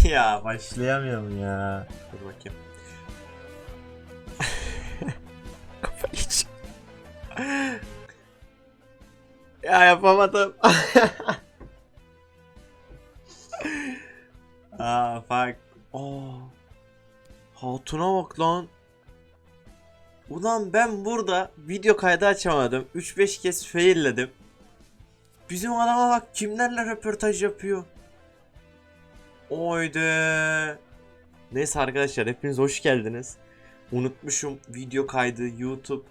ya başlayamıyorum ya. Dur bakayım. Ya yapamadım. Aa fuck. Oo. Hatuna bak lan. Ulan ben burada video kaydı açamadım. 3-5 kez failledim. Bizim adama bak kimlerle röportaj yapıyor. Oyde. Neyse arkadaşlar hepiniz hoş geldiniz. Unutmuşum video kaydı, YouTube,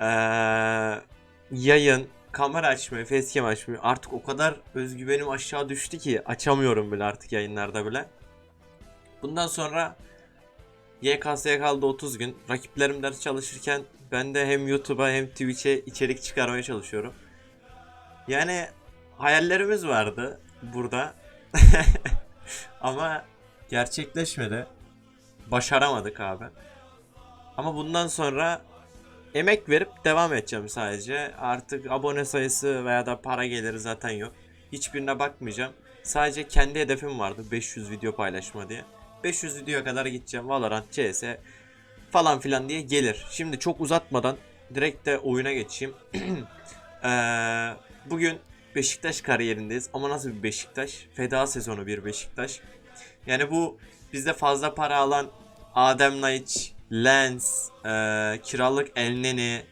ee, yayın, kamera açmayı, facecam açmayı. Artık o kadar özgüvenim aşağı düştü ki açamıyorum bile artık yayınlarda bile. Bundan sonra YKS'ye kaldı 30 gün. Rakiplerim ders çalışırken ben de hem YouTube'a hem Twitch'e içerik çıkarmaya çalışıyorum. Yani hayallerimiz vardı burada. Ama gerçekleşmedi. Başaramadık abi. Ama bundan sonra emek verip devam edeceğim sadece. Artık abone sayısı veya da para geliri zaten yok. Hiçbirine bakmayacağım. Sadece kendi hedefim vardı 500 video paylaşma diye. 500 videoya kadar gideceğim. Valorant, CS falan filan diye gelir. Şimdi çok uzatmadan direkt de oyuna geçeyim. Eee, bugün Beşiktaş kariyerindeyiz ama nasıl bir Beşiktaş? Feda sezonu bir Beşiktaş. Yani bu bizde fazla para alan Adem Naiç, Lens, eee, kiralık Elneni,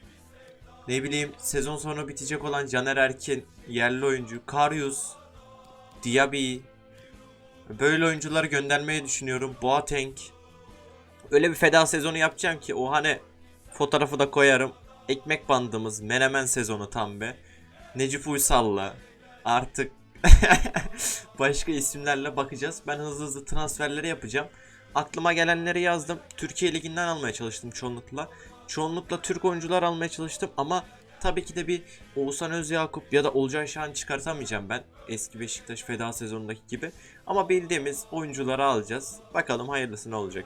ne bileyim sezon sonu bitecek olan Caner Erkin, yerli oyuncu, Karius, Diaby, böyle oyuncuları göndermeyi düşünüyorum. Boateng. Öyle bir feda sezonu yapacağım ki o hani fotoğrafı da koyarım. Ekmek bandımız Menemen sezonu tam be. Necip Uysal'la artık başka isimlerle bakacağız. Ben hızlı hızlı transferleri yapacağım. Aklıma gelenleri yazdım. Türkiye Ligi'nden almaya çalıştım çoğunlukla. Çoğunlukla Türk oyuncular almaya çalıştım ama tabii ki de bir Oğuzhan Özyakup ya da Olcay Şahan çıkartamayacağım ben. Eski Beşiktaş feda sezonundaki gibi. Ama bildiğimiz oyuncuları alacağız. Bakalım hayırlısı ne olacak.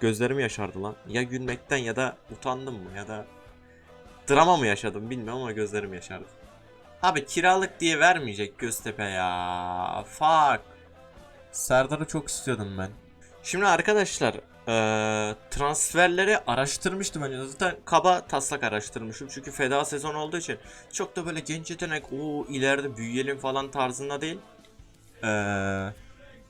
Gözlerim yaşardı lan. Ya gülmekten ya da utandım mı ya da drama mı yaşadım bilmiyorum ama gözlerim yaşardı. Abi kiralık diye vermeyecek Göztepe ya. Fuck. Serdar'ı çok istiyordum ben. Şimdi arkadaşlar eee, transferleri araştırmıştım önce. Zaten kaba taslak araştırmışım. Çünkü feda sezon olduğu için çok da böyle genç yetenek o ileride büyüyelim falan tarzında değil. Eee,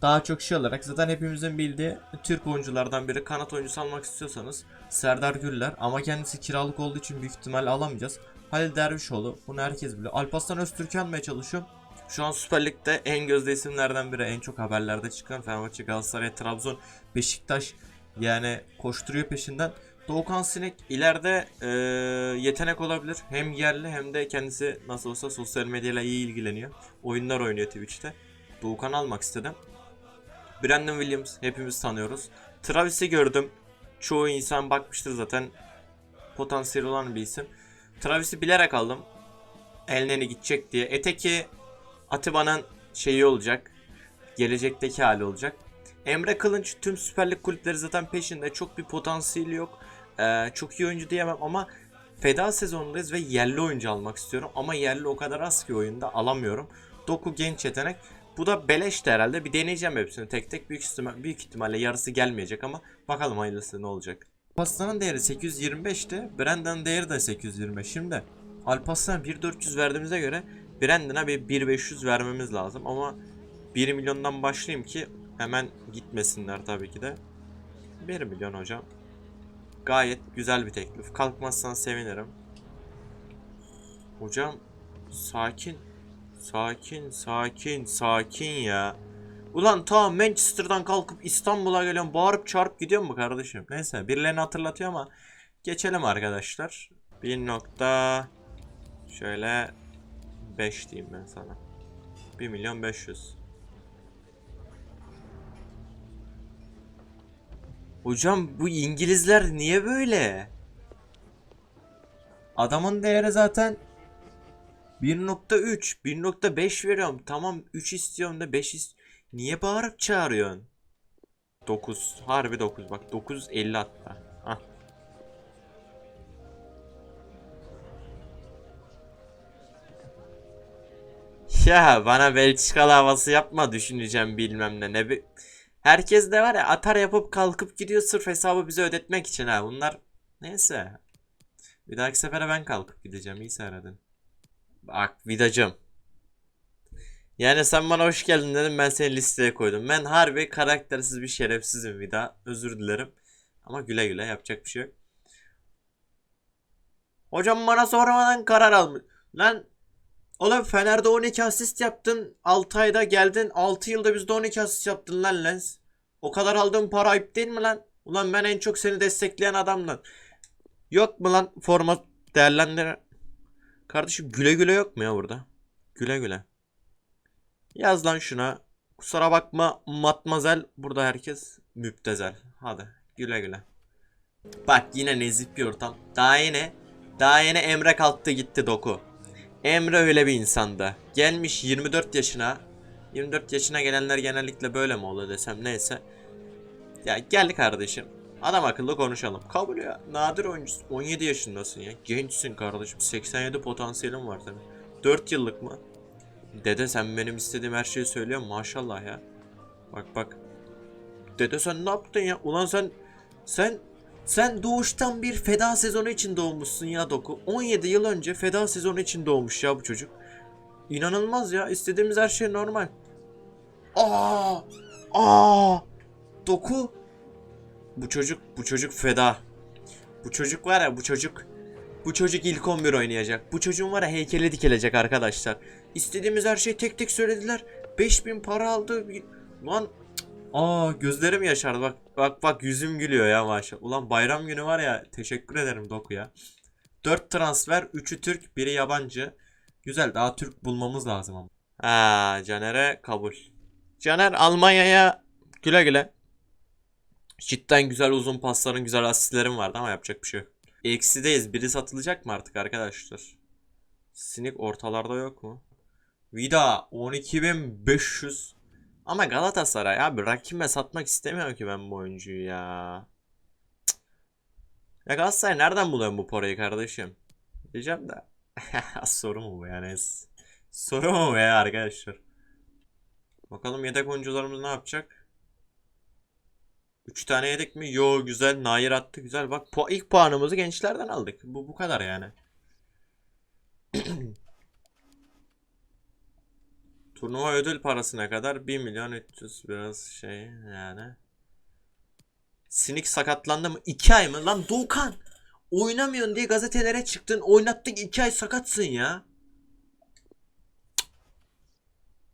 daha çok şey olarak zaten hepimizin bildiği Türk oyunculardan biri kanat oyuncusu almak istiyorsanız Serdar Güller ama kendisi kiralık olduğu için büyük ihtimalle alamayacağız. Halil Dervişoğlu bunu herkes biliyor. Alparslan Öztürk'ü almaya çalışıyorum. Şu an Süper Lig'de en gözde isimlerden biri. En çok haberlerde çıkan Fenerbahçe, Galatasaray, Trabzon, Beşiktaş yani koşturuyor peşinden. Doğukan Sinek ileride eee, yetenek olabilir. Hem yerli hem de kendisi nasıl olsa sosyal medyayla iyi ilgileniyor. Oyunlar oynuyor Twitch'te. Doğukan almak istedim. Brandon Williams hepimiz tanıyoruz. Travis'i gördüm. Çoğu insan bakmıştır zaten. Potansiyel olan bir isim. Travis'i bilerek aldım. Elneni gidecek diye. Eteki Atiba'nın şeyi olacak. Gelecekteki hali olacak. Emre Kılınç tüm Süper Lig kulüpleri zaten peşinde. Çok bir potansiyeli yok. Ee, çok iyi oyuncu diyemem ama feda sezonundayız ve yerli oyuncu almak istiyorum. Ama yerli o kadar az ki oyunda alamıyorum. Doku genç yetenek. Bu da beleşti herhalde. Bir deneyeceğim hepsini tek tek. Büyük, ihtimal, büyük ihtimalle yarısı gelmeyecek ama bakalım hayırlısı ne olacak. Alparslan'ın değeri 825'ti. Brandon'ın değeri de 825. Şimdi Alparslan'a 1400 verdiğimize göre Brandon'a bir 1500 vermemiz lazım ama 1 milyondan başlayayım ki hemen gitmesinler tabii ki de. 1 milyon hocam. Gayet güzel bir teklif. Kalkmazsan sevinirim. Hocam sakin. Sakin, sakin, sakin ya. Ulan ta Manchester'dan kalkıp İstanbul'a gelen bağırıp çağırıp gidiyor mu kardeşim? Neyse birilerini hatırlatıyor ama geçelim arkadaşlar. Bir nokta şöyle 5 diyeyim ben sana. 1 milyon 500. Hocam bu İngilizler niye böyle? Adamın değeri zaten 1.3, 1.5 veriyorum. Tamam 3 istiyorum da 5 ist Niye bağırıp çağırıyorsun? 9. Harbi 9. Bak 950 hatta. Hah. Ya bana Belçikalı havası yapma düşüneceğim bilmem ne. Ne bir Herkes de var ya atar yapıp kalkıp gidiyor sırf hesabı bize ödetmek için ha. Bunlar neyse. Bir dahaki sefere ben kalkıp gideceğim. İyi seyredin. Bak vidacım. Yani sen bana hoş geldin dedim ben seni listeye koydum. Ben harbi karaktersiz bir şerefsizim vida. Özür dilerim. Ama güle güle yapacak bir şey yok. Hocam bana sormadan karar almış. Lan oğlum Fener'de 12 asist yaptın. 6 ayda geldin. 6 yılda bizde 12 asist yaptın lan Lens. O kadar aldığın para ayıp değil mi lan? Ulan ben en çok seni destekleyen adamdım. Yok mu lan forma değerlendir. Kardeşim güle güle yok mu ya burada? Güle güle. Yaz lan şuna. Kusura bakma matmazel. Burada herkes müptezel. Hadi güle güle. Bak yine nezih bir ortam. Daha yine daha yine Emre kalktı gitti doku. Emre öyle bir insandı. Gelmiş 24 yaşına. 24 yaşına gelenler genellikle böyle mi oluyor desem neyse. Ya gel kardeşim. Adam akıllı konuşalım. Kabul ya. Nadir oyuncusun. 17 yaşındasın ya. Gençsin kardeşim. 87 potansiyelin var tabii. 4 yıllık mı? Dede sen benim istediğim her şeyi söylüyorsun maşallah ya. Bak bak. Dede sen ne yaptın ya? Ulan sen sen sen doğuştan bir feda sezonu için doğmuşsun ya Doku. 17 yıl önce feda sezonu için doğmuş ya bu çocuk. İnanılmaz ya. İstediğimiz her şey normal. Aa! Aa! Doku. Bu çocuk bu çocuk feda. Bu çocuk var ya bu çocuk bu çocuk ilk 11 oynayacak. Bu çocuğun var ya heykeli dikilecek arkadaşlar. İstediğimiz her şeyi tek tek söylediler. 5000 para aldı. Lan. Aa gözlerim yaşardı bak. Bak bak yüzüm gülüyor ya maşallah. Ulan bayram günü var ya teşekkür ederim Doku ya. 4 transfer, 3'ü Türk, biri yabancı. Güzel daha Türk bulmamız lazım ama. Ha Caner'e kabul. Caner Almanya'ya güle güle. Cidden güzel uzun pasların, güzel asistlerin vardı ama yapacak bir şey yok. Eksideyiz. Biri satılacak mı artık arkadaşlar? Sinik ortalarda yok mu? Vida 12500. Ama Galatasaray abi rakime satmak istemiyorum ki ben bu oyuncuyu ya. Ya Galatasaray nereden buluyor bu parayı kardeşim? Diyeceğim de. Soru mu bu yani? Soru mu bu ya arkadaşlar? Bakalım yedek oyuncularımız ne yapacak? 3 tane yedik mi? Yo güzel. Nair attı. Güzel. Bak pu- ilk puanımızı gençlerden aldık. Bu bu kadar yani. Turnuva ödül parasına kadar 1 milyon 300 biraz şey yani. Sinik sakatlandı mı? 2 ay mı? Lan Doğukan! Oynamıyorsun diye gazetelere çıktın. Oynattık 2 ay sakatsın ya.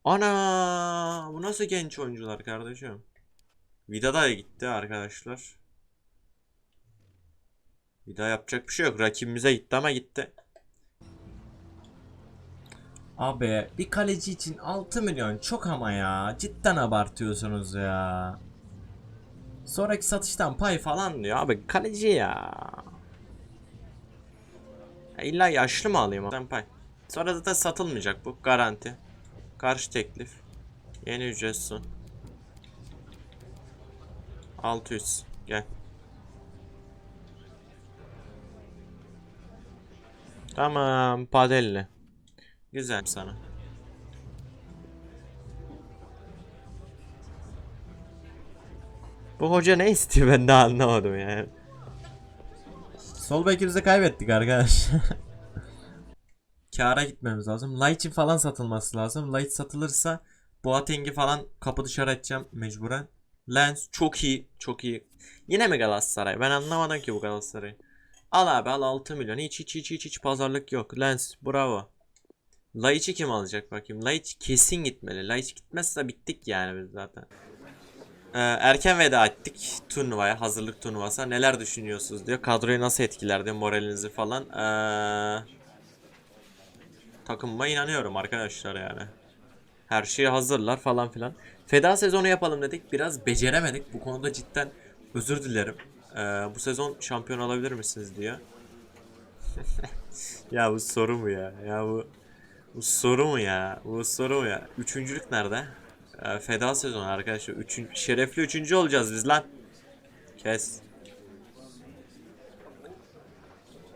Ana! Bu nasıl genç oyuncular kardeşim? Vida da gitti arkadaşlar. Vida yapacak bir şey yok. Rakibimize gitti ama gitti. Abi bir kaleci için 6 milyon çok ama ya. Cidden abartıyorsunuz ya. Sonraki satıştan pay falan diyor abi kaleci ya. ya illa yaşlı mı alayım o pay? Sonra zaten satılmayacak bu garanti. Karşı teklif. Yeni ücret sun. 600 gel. Tamam Padelli. Güzel sana. Bu hoca ne istiyor ben de anlamadım yani. Sol bekimizi kaybettik arkadaş. Kara gitmemiz lazım. Light'in falan satılması lazım. Light satılırsa Boateng'i falan kapı dışarı edeceğim mecburen. Lens çok iyi. Çok iyi. Yine mi Galatasaray? Ben anlamadım ki bu Galatasaray'ı. Al abi al 6 milyon. Hiç hiç hiç hiç hiç pazarlık yok. Lens bravo. Laiç'i kim alacak bakayım? Laiç kesin gitmeli. Laiç gitmezse bittik yani biz zaten. Ee, erken veda ettik turnuvaya. Hazırlık turnuvası. Neler düşünüyorsunuz diyor. Kadroyu nasıl etkiler diyor moralinizi falan. Ee, takımıma inanıyorum arkadaşlar yani. Her şeyi hazırlar falan filan. Feda sezonu yapalım dedik. Biraz beceremedik. Bu konuda cidden özür dilerim. Ee, bu sezon şampiyon alabilir misiniz diyor. ya bu soru mu ya? Ya bu bu soru mu ya? Bu soru mu ya? Üçüncülük nerede? Ee, feda sezonu arkadaşlar. Üçün, şerefli üçüncü olacağız biz lan. Kes.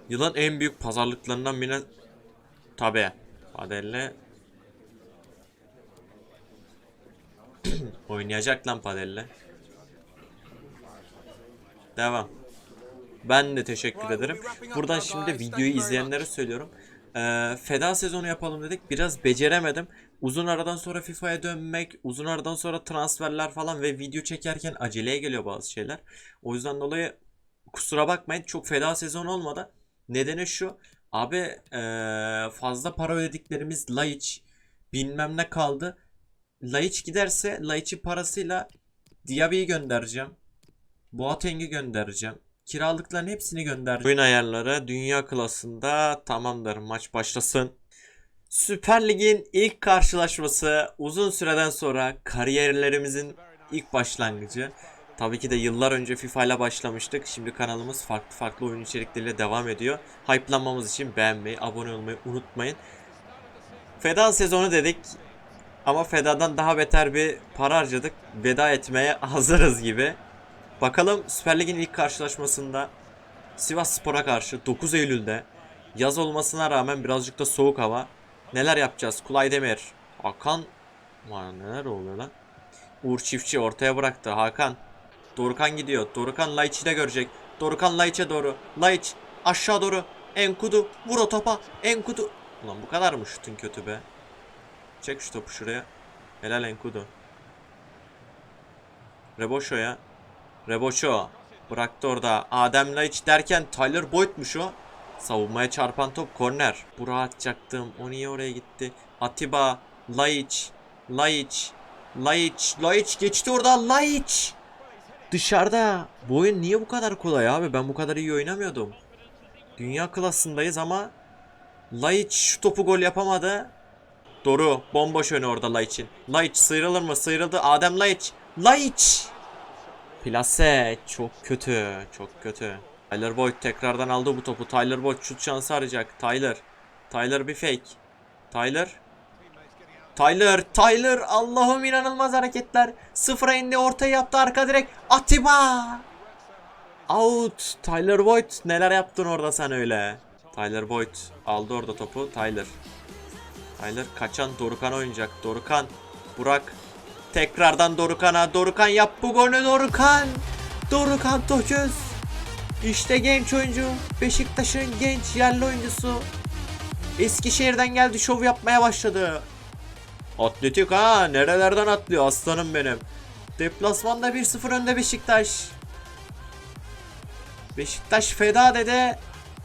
Yılın en büyük pazarlıklarından birine tabi. Adelle Oynayacak lan padelle. Devam. Ben de teşekkür ederim. Buradan şimdi videoyu izleyenlere söylüyorum. Ee, feda sezonu yapalım dedik. Biraz beceremedim. Uzun aradan sonra FIFA'ya dönmek, uzun aradan sonra transferler falan ve video çekerken aceleye geliyor bazı şeyler. O yüzden dolayı kusura bakmayın çok feda sezon olmadı. Nedeni şu. Abi ee, fazla para ödediklerimiz Laiç bilmem ne kaldı. Laiç giderse Laiç'i parasıyla Diaby'i göndereceğim. Boateng'i göndereceğim. Kiralıkların hepsini göndereceğim. Oyun ayarları dünya klasında tamamdır. Maç başlasın. Süper Lig'in ilk karşılaşması uzun süreden sonra kariyerlerimizin ilk başlangıcı. Tabii ki de yıllar önce FIFA ile başlamıştık. Şimdi kanalımız farklı farklı oyun içerikleriyle devam ediyor. Hype'lanmamız için beğenmeyi, abone olmayı unutmayın. Feda sezonu dedik. Ama Feda'dan daha beter bir para harcadık. Veda etmeye hazırız gibi. Bakalım Süper Lig'in ilk karşılaşmasında Sivas Spor'a karşı 9 Eylül'de yaz olmasına rağmen birazcık da soğuk hava. Neler yapacağız? Kulay Demir, Hakan Var neler oluyor lan? Uğur Çiftçi ortaya bıraktı. Hakan. Dorukan gidiyor. Dorukan Laiç'i de görecek. Dorukan Laiç'e doğru. Laiç aşağı doğru. Enkudu vur o topa. Enkudu. Ulan bu kadar mı şutun kötü be? Çek şu topu şuraya. Helal Enkudu. Reboşo'ya. Reboşo. Bıraktı orada. Adem Laiç derken Tyler Boyd'muş o. Savunmaya çarpan top korner. Burak'a atacaktım. O niye oraya gitti? Atiba. Laiç. Laiç. Laiç. Laiç geçti orada. Laiç. Dışarıda. Bu oyun niye bu kadar kolay abi? Ben bu kadar iyi oynamıyordum. Dünya klasındayız ama Laiç şu topu gol yapamadı. Doru bomboş önü orada Laiç'in. Laiç sıyrılır mı? Sıyrıldı. Adem Laiç. Laiç. Plase çok kötü. Çok kötü. Tyler Boyd tekrardan aldı bu topu. Tyler Boyd şut şansı arayacak. Tyler. Tyler bir fake. Tyler. Tyler. Tyler. Allah'ım inanılmaz hareketler. Sıfıra indi ortaya yaptı arka direk. Atiba. Out. Tyler Boyd. Neler yaptın orada sen öyle? Tyler Boyd aldı orada topu. Tyler. Tyler kaçan Dorukan oynayacak. Dorukan. Burak. Tekrardan Dorukan'a. Dorukan yap bu golü Dorukan. Dorukan Toköz. İşte genç oyuncu. Beşiktaş'ın genç yerli oyuncusu. Eskişehir'den geldi şov yapmaya başladı. Atletik ha nerelerden atlıyor aslanım benim. Deplasmanda 1-0 önde Beşiktaş. Beşiktaş feda dede.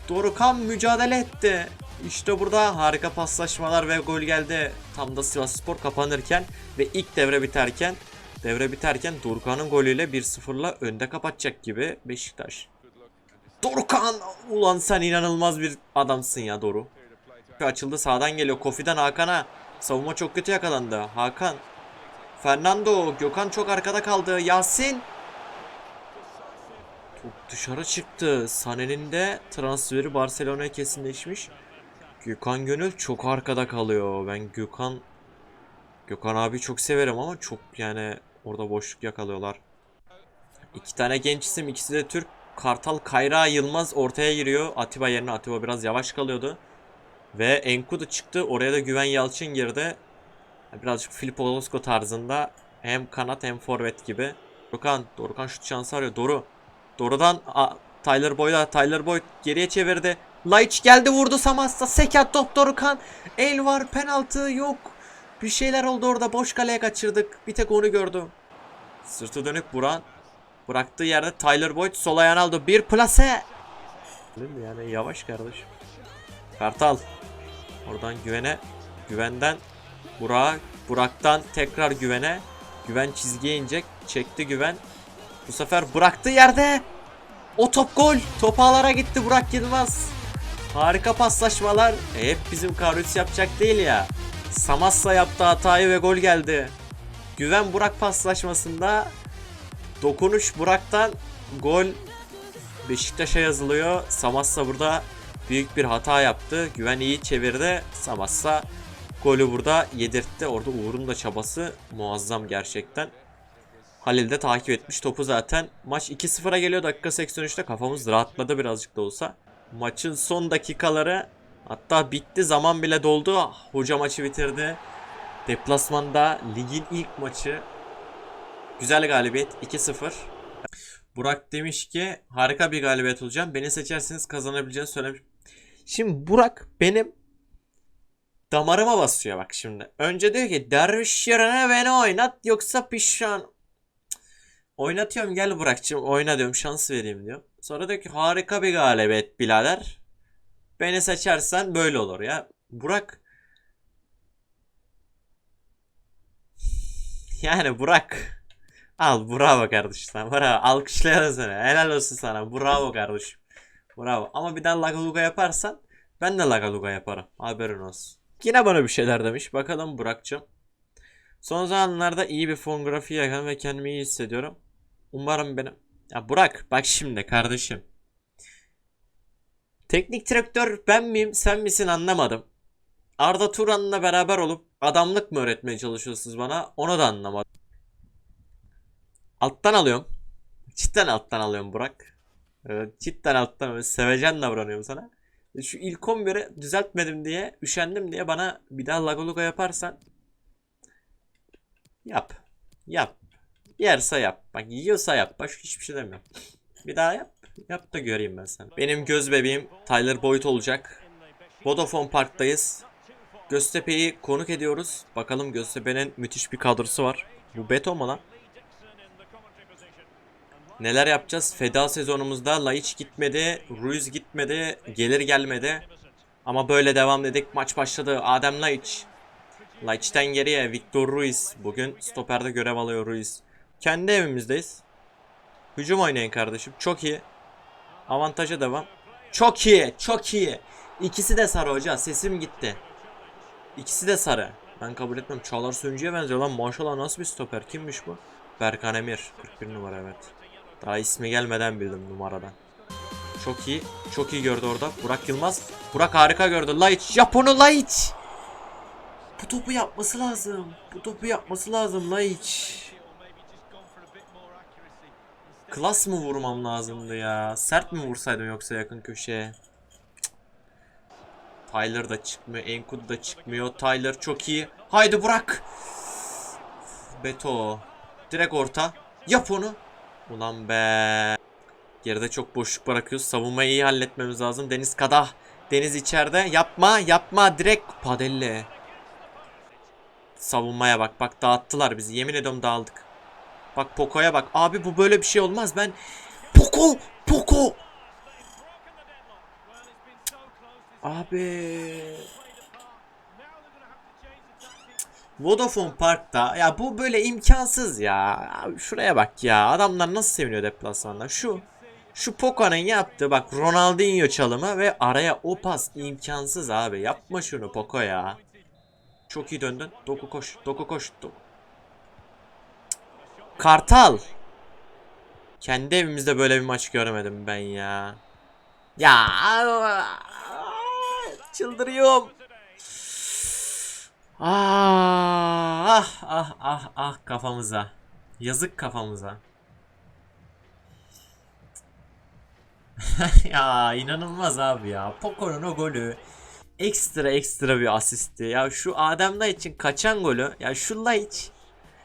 Dorukan mücadele etti. İşte burada harika paslaşmalar ve gol geldi. Tam da Sivasspor kapanırken ve ilk devre biterken devre biterken Dorukan'ın golüyle 1-0'la önde kapatacak gibi Beşiktaş. Dorukan! Ulan sen inanılmaz bir adamsın ya Doru. Açıldı sağdan geliyor. Kofi'den Hakan'a. Savunma çok kötü yakalandı. Hakan. Fernando. Gökhan çok arkada kaldı. Yasin. Top dışarı çıktı. Sané'nin de transferi Barcelona'ya kesinleşmiş. Gökhan Gönül çok arkada kalıyor. Ben Gökhan Gökhan abi çok severim ama çok yani orada boşluk yakalıyorlar. İki tane genç isim, ikisi de Türk. Kartal Kayra Yılmaz ortaya giriyor. Atiba yerine Atiba biraz yavaş kalıyordu. Ve Enkudu çıktı. Oraya da Güven Yalçın girdi. Birazcık Filip Olosko tarzında. Hem kanat hem forvet gibi. Dorukan, Dorukan şut şansı arıyor. Doru. Doru'dan a, Tyler Boyd'a. Tyler Boyd geriye çevirdi. Laiç geldi vurdu Samas'ta. Sekat top Dorukan. El var penaltı yok. Bir şeyler oldu orada. Boş kaleye kaçırdık. Bir tek onu gördüm. Sırtı dönük Buran. Bıraktığı yerde Tyler Boyd sol ayağını aldı. Bir plase. Yani yavaş kardeşim. Kartal. Oradan güvene. Güvenden Burak'a. Burak'tan tekrar güvene. Güven çizgiye inecek. Çekti güven. Bu sefer bıraktığı yerde. O top gol. Top ağlara gitti Burak Yılmaz. Harika paslaşmalar. E, hep bizim Karius yapacak değil ya. Samassa yaptı hatayı ve gol geldi. Güven Burak paslaşmasında dokunuş Burak'tan gol Beşiktaş'a yazılıyor. Samassa burada büyük bir hata yaptı. Güven iyi çevirdi. Samassa golü burada yedirtti. Orada Uğur'un da çabası muazzam gerçekten. Halil de takip etmiş topu zaten. Maç 2-0'a geliyor dakika 83'te kafamız rahatladı birazcık da olsa. Maçın son dakikaları hatta bitti zaman bile doldu. Hoca maçı bitirdi. Deplasmanda ligin ilk maçı Güzel galibiyet 2-0. Burak demiş ki harika bir galibiyet olacağım. Beni seçerseniz kazanabileceğini söylemiş. Şimdi Burak benim damarıma basıyor bak şimdi. Önce diyor ki derviş yerine beni oynat yoksa pişman. Oynatıyorum gel Burak'cığım oyna diyorum şans vereyim diyor. Sonra diyor ki harika bir galibiyet birader. Beni seçersen böyle olur ya. Burak yani Burak al bravo kardeşim sana bravo alkışlayalım seni helal olsun sana bravo kardeşim bravo ama bir daha lagaluga yaparsan ben de lagaluga yaparım haberin olsun. Yine bana bir şeyler demiş bakalım Burak'cığım. Son zamanlarda iyi bir fon grafiği yakaladım ve kendimi iyi hissediyorum. Umarım benim... Ya Burak bak şimdi kardeşim. Teknik direktör ben miyim sen misin anlamadım. Arda Turan'la beraber olup adamlık mı öğretmeye çalışıyorsunuz bana onu da anlamadım. Alttan alıyorum. Cidden alttan alıyorum Burak. Evet, cidden alttan alıyorum. Sevecen davranıyorum sana. Şu ilk 11'i düzeltmedim diye, üşendim diye bana bir daha lagoluga yaparsan yap. Yap. Yerse yap. Bak yiyorsa yap. Başka hiçbir şey demiyorum. Bir daha yap. Yap da göreyim ben seni. Benim göz bebeğim Tyler Boyd olacak. Vodafone Park'tayız. Göztepe'yi konuk ediyoruz. Bakalım Göztepe'nin müthiş bir kadrosu var. Bu beton mu lan? Neler yapacağız? Feda sezonumuzda Laiç gitmedi, Ruiz gitmedi, gelir gelmedi. Ama böyle devam dedik. Maç başladı. Adem Laiç. Laiç'ten geriye Victor Ruiz. Bugün stoperde görev alıyor Ruiz. Kendi evimizdeyiz. Hücum oynayın kardeşim. Çok iyi. Avantaja devam. Çok iyi. Çok iyi. İkisi de sarı hoca. Sesim gitti. İkisi de sarı. Ben kabul etmem. Çağlar Söncü'ye benziyor lan. Maşallah nasıl bir stoper. Kimmiş bu? Berkan Emir. 41 numara evet. Daha ismi gelmeden bildim numaradan. Çok iyi. Çok iyi gördü orada. Burak Yılmaz. Burak harika gördü. Laiç. Yap onu Laiç. Bu topu yapması lazım. Bu topu yapması lazım Laiç. Klas mı vurmam lazımdı ya? Sert mi vursaydım yoksa yakın köşeye? Tyler da çıkmıyor. Enkud da çıkmıyor. Tyler çok iyi. Haydi Burak. Beto. Direkt orta. Yap onu. Ulan be. Geride çok boşluk bırakıyoruz. Savunmayı iyi halletmemiz lazım. Deniz Kadah. Deniz içeride. Yapma yapma. Direkt Padelle. Savunmaya bak. Bak dağıttılar bizi. Yemin ediyorum dağıldık. Bak Poco'ya bak. Abi bu böyle bir şey olmaz. Ben Poco! Poco! Abi. Vodafone Park'ta ya bu böyle imkansız ya. Abi şuraya bak ya. Adamlar nasıl seviniyor deplasmanda. Şu şu Poco'nun yaptığı bak Ronaldinho çalımı ve araya o pas imkansız abi. Yapma şunu Poco ya. Çok iyi döndün. Doku koş. Doku koş. Doku. Kartal. Kendi evimizde böyle bir maç görmedim ben ya. Ya çıldırıyorum. Ah ah ah ah ah kafamıza. Yazık kafamıza. ya inanılmaz abi ya. Poco'nun o golü ekstra ekstra bir asisti. Ya şu Adem için kaçan golü ya şu Laiç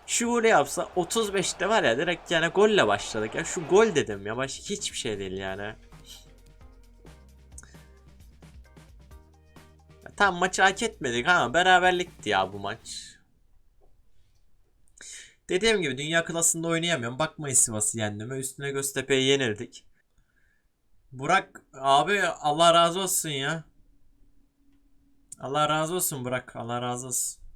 şu yapsa 35'te var ya direkt yani golle başladık. Ya şu gol dedim ya başka hiçbir şey değil yani. Ya Tam maçı hak etmedik ama beraberlikti ya bu maç. Dediğim gibi dünya klasında oynayamıyorum. Bakmayın Sivas'ı yendiğime. Üstüne Göztepe'ye yenildik. Burak abi Allah razı olsun ya. Allah razı olsun Burak. Allah razı olsun.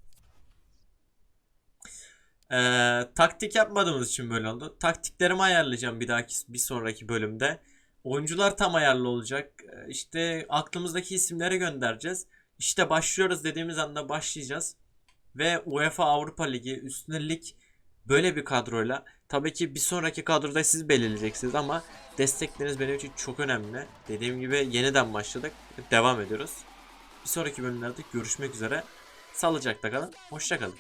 Ee, taktik yapmadığımız için böyle oldu. Taktiklerimi ayarlayacağım bir dahaki bir sonraki bölümde. Oyuncular tam ayarlı olacak. Ee, İşte aklımızdaki isimleri göndereceğiz. İşte başlıyoruz dediğimiz anda başlayacağız. Ve UEFA Avrupa Ligi, üstüne lig böyle bir kadroyla. Tabii ki bir sonraki kadroda siz belirleyeceksiniz ama destekleriniz benim için çok önemli. Dediğim gibi yeniden başladık. Devam ediyoruz. Bir sonraki bölümlerde görüşmek üzere. Sağlıcakla kalın. Hoşça kalın.